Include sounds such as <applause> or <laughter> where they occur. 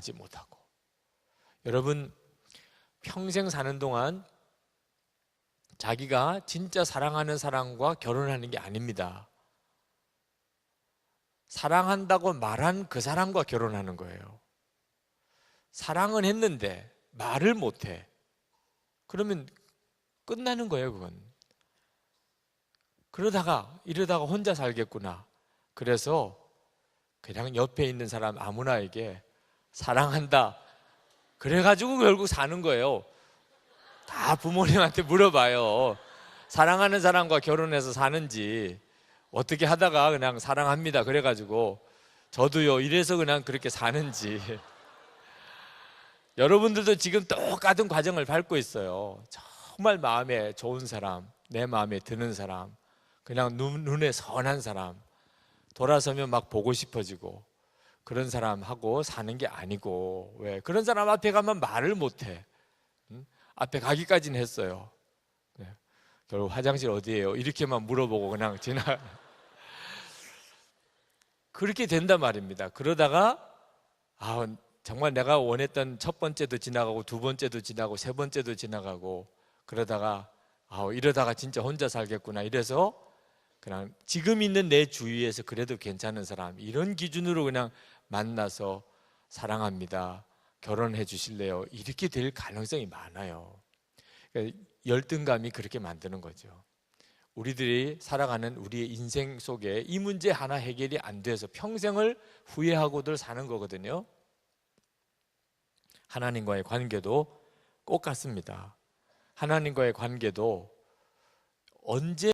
나가지 못하고 여러분 평생 사는 동안 자기가 진짜 사랑하는 사람과 결혼하는 게 아닙니다. 사랑한다고 말한 그 사람과 결혼하는 거예요. 사랑은 했는데 말을 못 해. 그러면 끝나는 거예요, 그건. 그러다가, 이러다가 혼자 살겠구나. 그래서 그냥 옆에 있는 사람 아무나에게 사랑한다. 그래가지고 결국 사는 거예요. 다 부모님한테 물어봐요. 사랑하는 사람과 결혼해서 사는지 어떻게 하다가 그냥 사랑합니다. 그래가지고 저도요 이래서 그냥 그렇게 사는지 <laughs> 여러분들도 지금 똑같은 과정을 밟고 있어요. 정말 마음에 좋은 사람, 내 마음에 드는 사람, 그냥 눈, 눈에 선한 사람, 돌아서면 막 보고 싶어지고 그런 사람하고 사는 게 아니고 왜 그런 사람 앞에 가면 말을 못해. 응? 앞에 가기까지는 했어요. 네. 결국 화장실 어디예요? 이렇게만 물어보고 그냥 지나. <laughs> 그렇게 된단 말입니다. 그러다가 아 정말 내가 원했던 첫 번째도 지나가고 두 번째도 지나고 세 번째도 지나가고 그러다가 아 이러다가 진짜 혼자 살겠구나 이래서 그냥 지금 있는 내 주위에서 그래도 괜찮은 사람 이런 기준으로 그냥 만나서 사랑합니다. 결혼해 주실래요? 이렇게 될 가능성이 많아요. 그러니까 열등감이 그렇게 만드는 거죠. 우리들이 살아가는 우리의 인생 속에 이 문제 하나 해결이 안 돼서 평생을 후회하고들 사는 거거든요. 하나님과의 관계도 꼭 같습니다. 하나님과의 관계도 언제